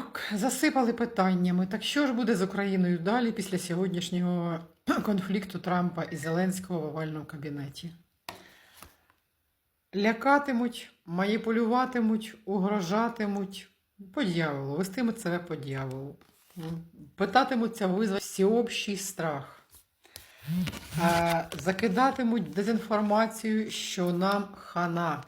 Так, засипали питаннями. Так що ж буде з Україною далі після сьогоднішнього конфлікту Трампа і Зеленського в овальному кабінеті? Лякатимуть, маніпулюватимуть, угрожатимуть по дьяволу, вестимуть себе по дьяволу. Питатимуться визвати всеобщий страх. Закидатимуть дезінформацію, що нам хана,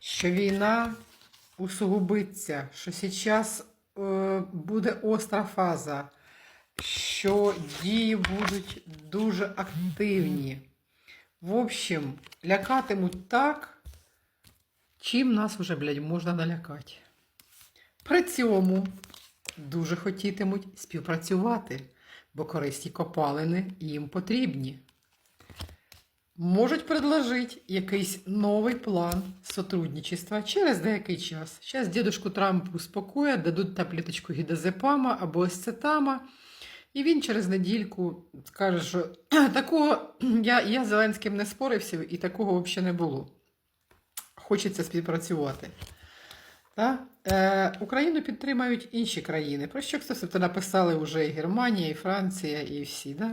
що війна усугубиться, що зараз е, буде остра фаза, що дії будуть дуже активні. В общем, лякатимуть так, чим нас вже, блядь, можна налякати. При цьому дуже хотітимуть співпрацювати, бо корисні копалини їм потрібні. Можуть предложити якийсь новий план сотрудничества через деякий час. Зараз дідушку Трампу успокоять, дадуть таблеточку гідозепама або есцетама, і він через недільку скаже, що такого я, я з Зеленським не спорився і такого взагалі не було. Хочеться співпрацювати. Та? Е, Україну підтримають інші країни. Про що, кстати, написали вже і Германія, і Франція, і всі. Да?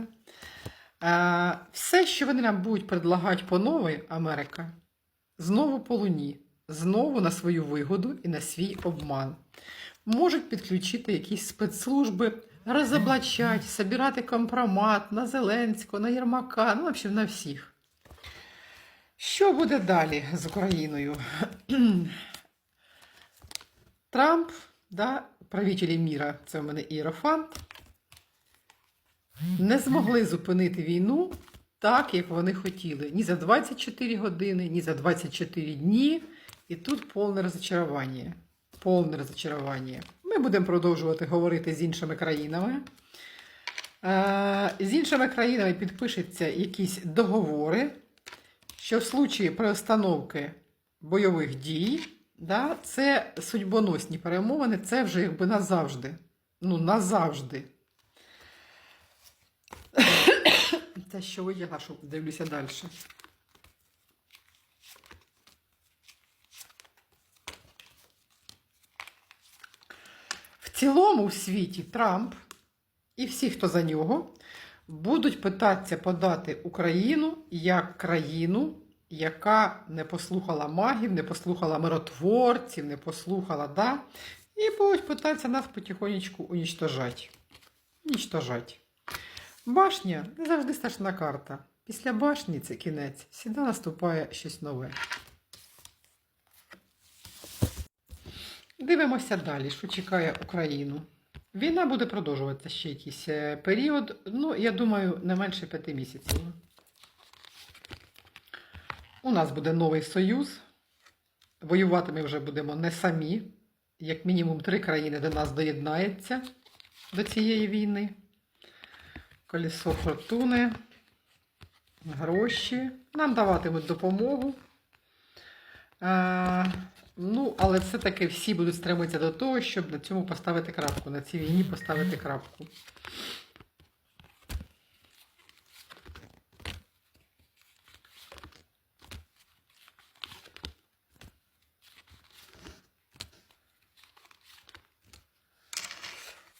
Все, що вони нам будуть предлагати по новій Америка, знову по луні, знову на свою вигоду і на свій обман. Можуть підключити якісь спецслужби, розоблачати, собирати компромат на Зеленського, на Єрмака, ну, в общем, на всіх. Що буде далі з Україною? Трамп, да, правителі міра, це в мене іерофант, не змогли зупинити війну так, як вони хотіли. Ні за 24 години, ні за 24 дні. І тут повне розчарування. Повне розчарування. Ми будемо продовжувати говорити з іншими країнами. Е, З іншими країнами підпишуться якісь договори, що в случаї приостановки бойових дій, да, це судьбоносні перемовини, це вже якби назавжди. Ну, назавжди. Це що витягла, що дивлюся далі. В цілому в світі Трамп і всі, хто за нього, будуть питатися подати Україну як країну, яка не послухала магів, не послухала миротворців, не послухала, да, і будуть питатися нас потихонечку унічтожати. Унічтожати. Башня не завжди страшна карта. Після башні це кінець. Сюди наступає щось нове. Дивимося далі, що чекає Україну. Війна буде продовжуватися ще якийсь е, період. Ну, я думаю, не менше п'яти місяців. У нас буде новий союз. Воювати ми вже будемо не самі. Як мінімум три країни до нас доєднається до цієї війни. Колесо фортуни, гроші. Нам даватимуть допомогу. Е, ну, але все-таки всі будуть стремитися до того, щоб на цьому поставити крапку, на цій війні поставити крапку.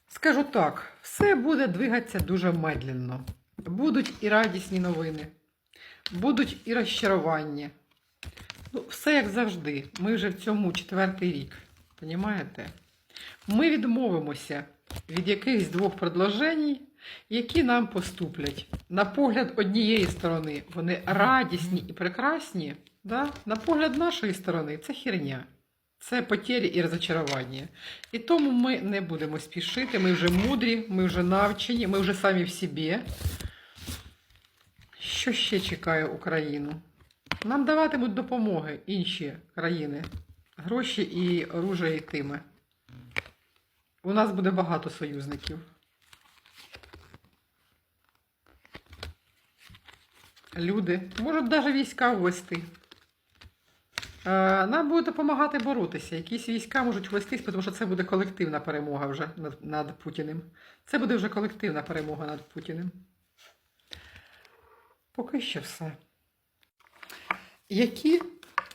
Скажу так, все буде двигатися дуже медленно. Будуть і радісні новини, будуть і розчарування. Ну, все як завжди. Ми вже в цьому четвертий рік. Понімаєте? Ми відмовимося від якихось двох предложень, які нам поступлять. На погляд однієї сторони, вони радісні і прекрасні. Да? На погляд нашої сторони це херня. Це потері і розочарування. І тому ми не будемо спішити. Ми вже мудрі, ми вже навчені, ми вже самі в собі. Що ще чекає Україну? Нам даватимуть допомоги інші країни. Гроші і оружие йтиме. У нас буде багато союзників. Люди можуть навіть війська ввести. Е, Нам буде допомагати боротися. Якісь війська можуть ввестись, тому що це буде колективна перемога вже над, над Путіним. Це буде вже колективна перемога над Путіним. Поки що все. Які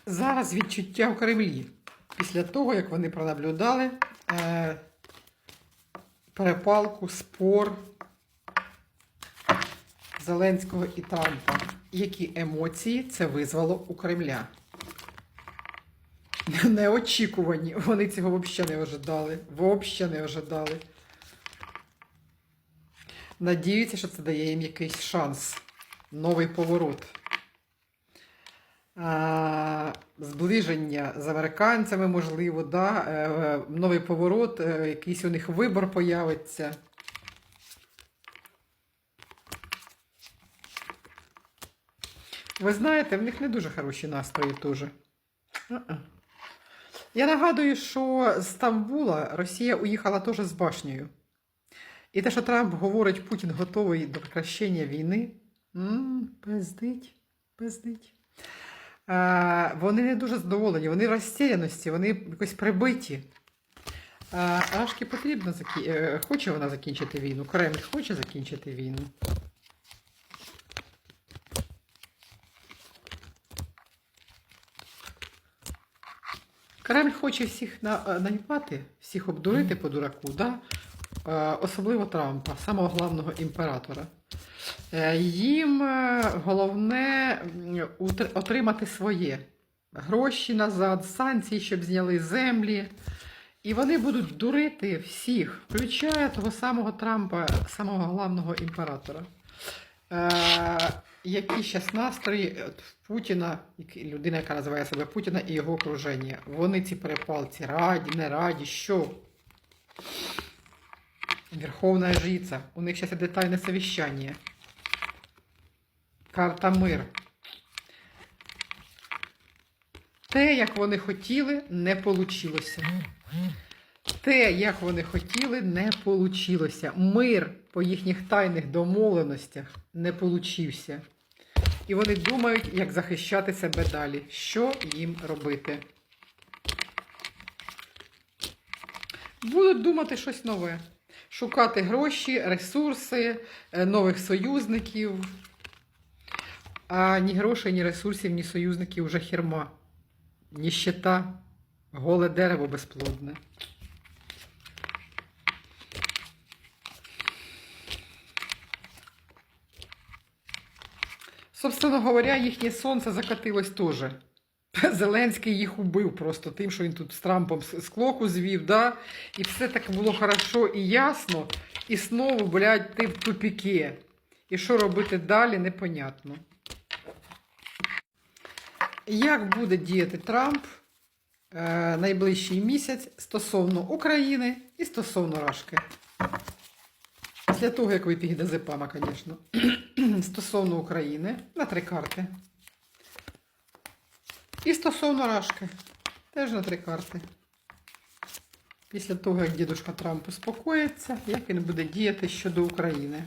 зараз відчуття в Кремлі після того, як вони пронаблюдали е, перепалку, спор Зеленського і Трампа. Які емоції це визвало у Кремля? Неочікувані. Вони цього взагалі не ожидали. Взагалі не ожидали. Надіються, що це дає їм якийсь шанс. Новий поворот. Зближення з американцями, можливо, да? е, новий поворот, е, якийсь у них вибор появиться. Ви знаєте, в них не дуже хороші настрої теж. Я нагадую, що з Стамбула Росія уїхала теж з башнею. І те, що Трамп говорить, Путін готовий до прекращення війни, пиздить, пиздить. А, вони не дуже задоволені, вони в розсіяності, вони якось прибиті. А, Ашки потрібно закі... е, хоче вона закінчити війну. Кремль хоче закінчити війну. Кремль хоче всіх на, е, наїбати, всіх обдурити по дураку, да? Е, особливо Трампа, самого головного імператора. Е, Їм головне отримати своє гроші назад, санкції, щоб зняли землі. І вони будуть дурити всіх, включає того самого Трампа, самого головного імператора. Е, які зараз настрої Путіна, людина, яка називає себе Путіна і його окруження. Вони ці перепалці раді, не раді, що? Верховна жриця. У них зараз детальне совіщання. Карта мир. Те, як вони хотіли, не вийшло. Те, як вони хотіли, не вийшло. Мир по їхніх тайних домовленостях не получився. І вони думають, як захищати себе далі. Що їм робити? Будуть думати щось нове. Шукати гроші, ресурси, е, нових союзників. А ні грошей, ні ресурсів, ні союзників вже хірма. Ніщета, голе дерево безплодне. Собственно говоря, їхнє сонце закатилось теж. Зеленський їх убив просто тим, що він тут з Трампом склоку звів, да? і все так було хорошо і ясно, і знову, блядь, ти в тупіки. І що робити далі, непонятно. Як буде діяти Трамп е, найближчий місяць стосовно України і стосовно Рашки? Після того, як випіг Дезепама, звісно. стосовно України на три карти. І стосовно Рашки. Теж на три карти. Після того, як дідушка Трамп успокоїться, як він буде діяти щодо України.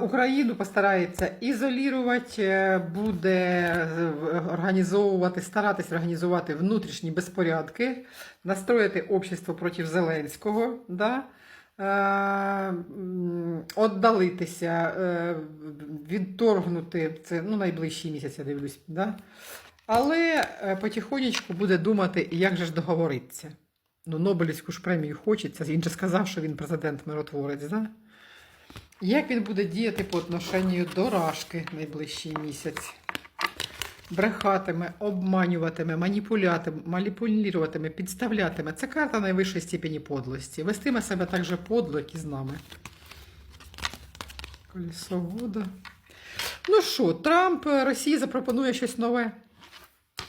Україну постарається ізолірувати, е, буде е, організовувати, старатись організувати внутрішні безпорядки, настроїти общество проти Зеленського, да? Е, м, віддалитися, е, відторгнути це ну, найближчий місяць, я дивлюсь. Да? Але е, потихонечку буде думати, як же ж договоритися. Ну, Нобелівську ж премію хочеться. Він же сказав, що він президент-миротворець. Да? Як він буде діяти по отношенню до Рашки найближчий місяць? Брехатиме, обманюватиме, маніпулятиме, маніпулюватиме, підставлятиме. Це карта найвищої степені подлості. Вестиме себе так же подло, як і з нами. Колесо года. Ну що, Трамп Росії запропонує щось нове.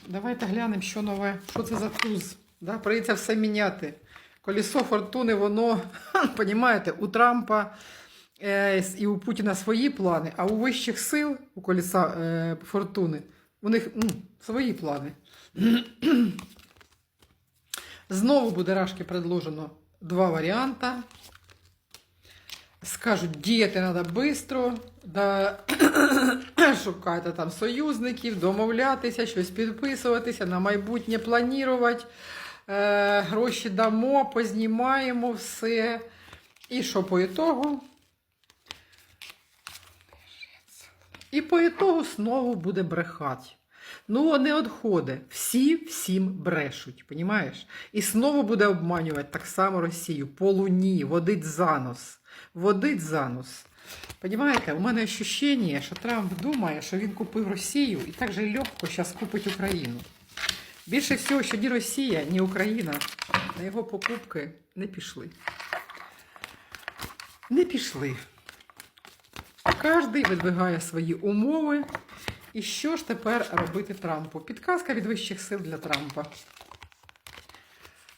Давайте глянемо, що нове. Що це за туз? Да? Прийдеться все міняти. Колесо фортуни, воно, понімаєте, у Трампа е, і у Путіна свої плани, а у вищих сил, у колеса е, фортуни, у них м, свої плани. Знову буде Рашки предложено два варіанти. Скажуть, діяти треба швидко, да, шукати там союзників, домовлятися, щось підписуватися, на майбутнє планувати. Е, гроші дамо, познімаємо все. І що по ітогу? І по ітогу знову буде брехати. Ну, не відходить. Всі всім брешуть, понімаєш? І знову буде обманювати так само Росію по луні, водить за нос. Водить за нос. Понімаєте, у мене ощущення, що Трамп думає, що він купив Росію і так же легко зараз купить Україну. Більше всього, що ні Росія, ні Україна на його покупки не пішли. Не пішли. Кожний видвигає свої умови. І що ж тепер робити Трампу? Підказка від вищих сил для Трампа.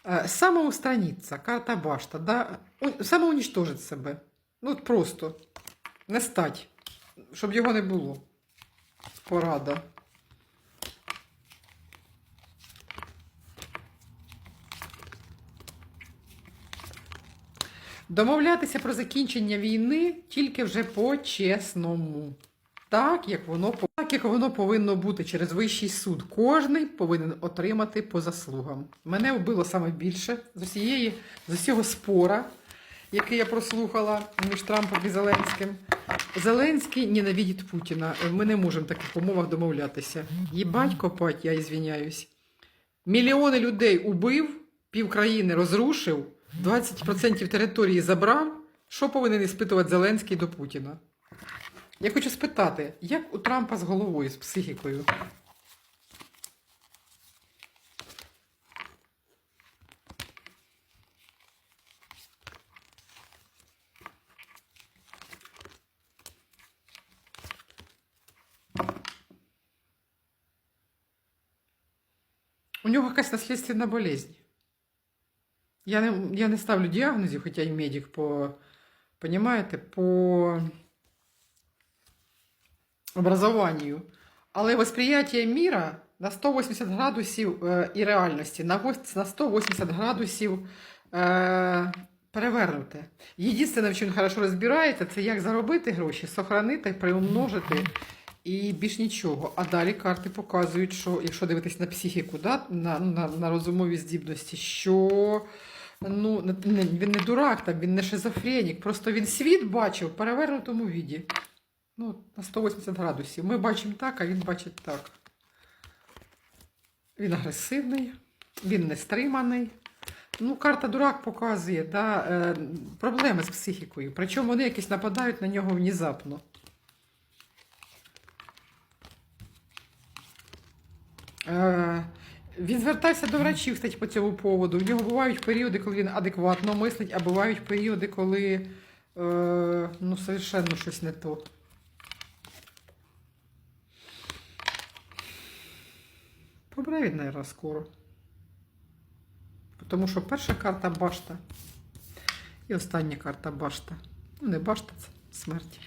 Е, Самоустраниться, карта башта, да? самоунічтожить себе. Ну, от просто не стать, щоб його не було. Порада. Домовлятися про закінчення війни тільки вже по-чесному. Так, як воно по- так, як воно повинно бути через вищий суд. Кожний повинен отримати по заслугам. Мене вбило саме більше з усієї з усього спора, який я прослухала між Трампом і Зеленським. Зеленський ненавидить Путіна. Ми не можемо в таких умовах домовлятися. Їбать копать, я ізвиняюсь. Мільйони людей убив, півкраїни розрушив, 20% території забрав. Що повинен іспитувати Зеленський до Путіна? Я хочу спитати, як у Трампа з головою, з психікою? У нього якась наслідственна болезнь. Я не, я не ставлю діагнозів, хоча і медик по, понимаєте, по образованию. Але восприяття міра на 180 градусів е, і реальності на, 180 градусів е, перевернуте. Єдине, в чому хорошо розбирається, це як заробити гроші, сохранити, приумножити і більш нічого. А далі карти показують, що якщо дивитись на психіку, да, на, на, на розумові здібності, що ну, він не дурак, там, він не шизофренік, просто він світ бачив в перевернутому віді. Ну, на 180 градусів. Ми бачимо так, а він бачить так. Він агресивний, він нестриманий. Ну, карта дурак показує да, е, проблеми з психікою. Причому вони якісь нападають на нього внезапно. Е, він звертався до врачів кстати, по цьому поводу. У нього бувають періоди, коли він адекватно мислить, а бувають періоди, коли е, ну, совершенно щось не то. Помре наверное, скоро. Тому що перша карта башта і остання карта башта. Ну, не башта, це смерть.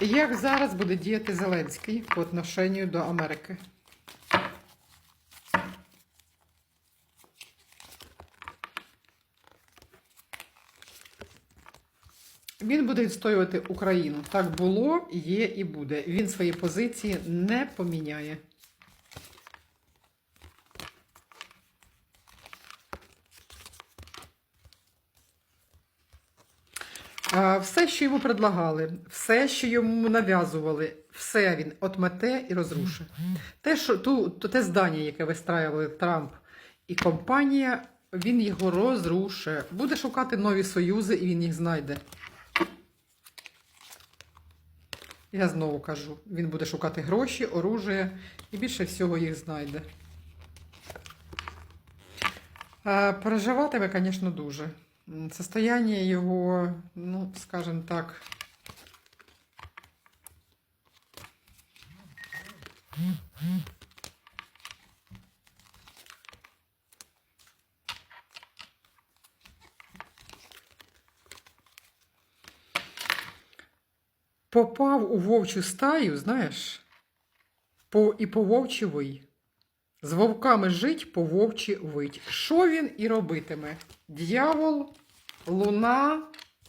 Як зараз буде діяти Зеленський по отношенню до Америки? Він буде відстоювати Україну. Так було, є і буде. Він свої позиції не поміняє. Все, що йому предлагали, все, що йому нав'язували, все він отмете і розрушить. Те, що ту, те здання, яке вистраювали Трамп і компанія, він його розрушить. Буде шукати нові союзи, і він їх знайде. Я знову кажу, він буде шукати гроші, оружие і більше всього їх знайде. Переживатиме, звісно, дуже. Состояння його, ну, скажімо так. Попав у вовчу стаю, знаєш, по, і по вовчі вий. З вовками жить, по вовчі вить. Що він і робитиме? Д'явол, луна,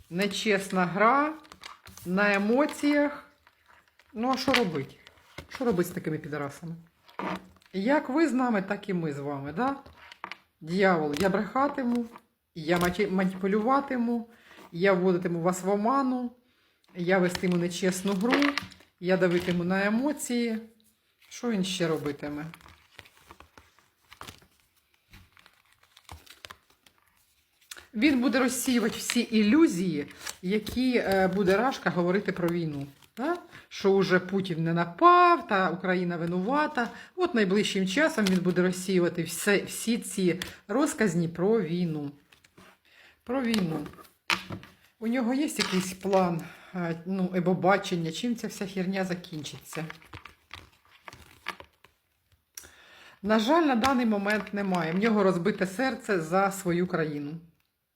нечесна гра, на емоціях. Ну, а що робити? Що робити з такими підарасами? Як ви з нами, так і ми з вами, да? Д'явол, я брехатиму, я маніпулюватиму, я вводитиму вас в оману, Я вестиму нечесну гру, я давитиму на емоції. Що він ще робитиме? Він буде розсіювати всі ілюзії, які е, буде Рашка говорити про війну. Да? Що уже Путін не напав, та Україна винувата. От найближчим часом він буде розсіювати все, всі ці розказні про війну. Про війну. У нього є якийсь план, ну, або бачення, чим ця вся херня закінчиться. На жаль, на даний момент немає. В нього розбите серце за свою країну.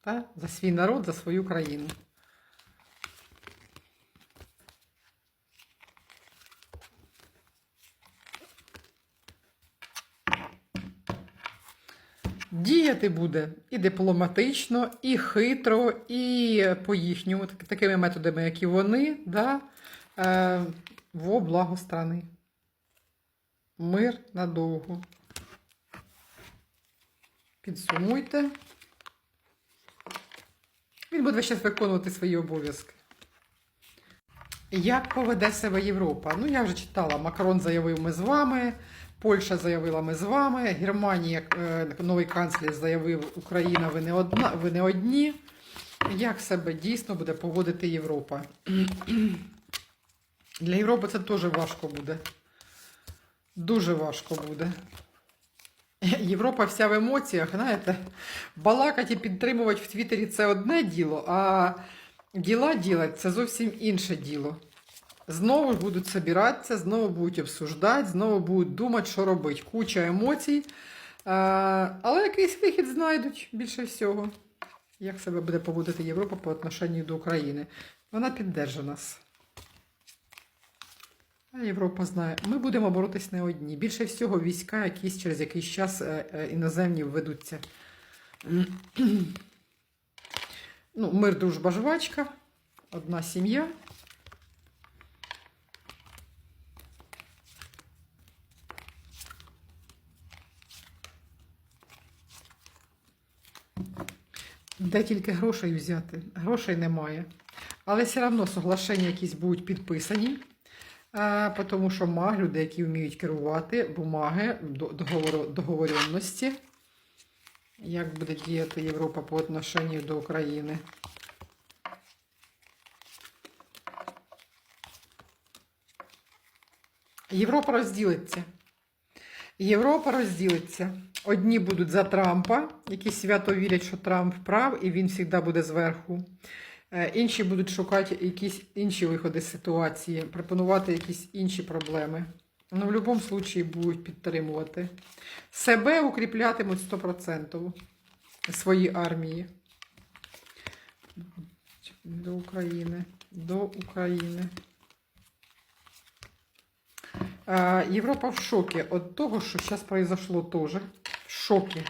Та? За свій народ, за свою країну. Діяти буде і дипломатично, і хитро, і по їхньому, так- такими методами, як і вони, да? е, во благо страни. Мир надовго. Підсумуйте. Він буде зараз виконувати свої обов'язки. Як поведе себе Європа? Ну, я вже читала. Макрон заявив, ми з вами. Польща заявила, ми з вами. Германія, е, новий канцлер заявив, Україна, ви не, одна, ви не одні. Як себе дійсно буде поводити Європа? Для Європи це теж важко буде. Дуже важко буде. Європа вся в емоціях, знаєте, балакати і підтримувати в Твіттері це одне діло, а діла ділать це зовсім інше діло. Знову будуть збиратися, знову будуть обсуждати, знову будуть думати, що робити. Куча емоцій. Але якийсь вихід знайдуть більше всього. Як себе буде поводити Європа по отношенню до України? Вона піддержа нас. А Європа знає, ми будемо боротись не одні. Більше всього війська якісь через якийсь час е, е, іноземні введуться. Ну, мир, дружба, жвачка, одна сім'я. Де тільки грошей взяти? Грошей немає. Але все одно соглашення якісь будуть підписані. Тому що маг, люди, які вміють керувати, бумаги, договоренності. Як буде діяти Європа по отношенню до України? Європа розділиться. Європа розділиться. Одні будуть за Трампа, які свято вірять, що Трамп прав і він завжди буде зверху. Е, Інші будуть шукати якісь інші виходи з ситуації, пропонувати якісь інші проблеми. Ну, в будь-якому випадку будуть підтримувати. Себе укріплятимуть 100% свої армії. До України. До України. Європа в шокі від того, що зараз произошло теж. В шокі.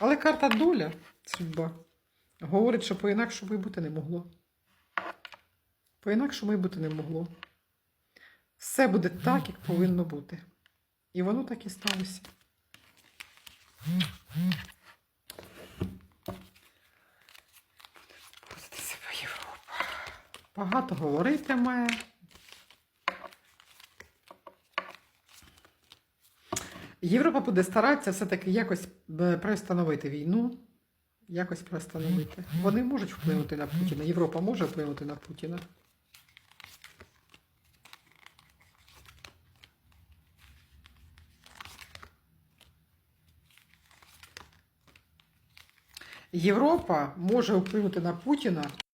Але карта доля, судьба, говорить, що по-інакшому і бути не могло. По-інакшому і бути не могло. Все буде так, як повинно бути. І воно так і сталося. Багато говоритиме. Європа буде старатися все-таки якось е, приостановити війну. Якось приостановити. Вони можуть вплинути на Путіна. Європа може вплинути на Путіна. Європа може вплинути на Путіна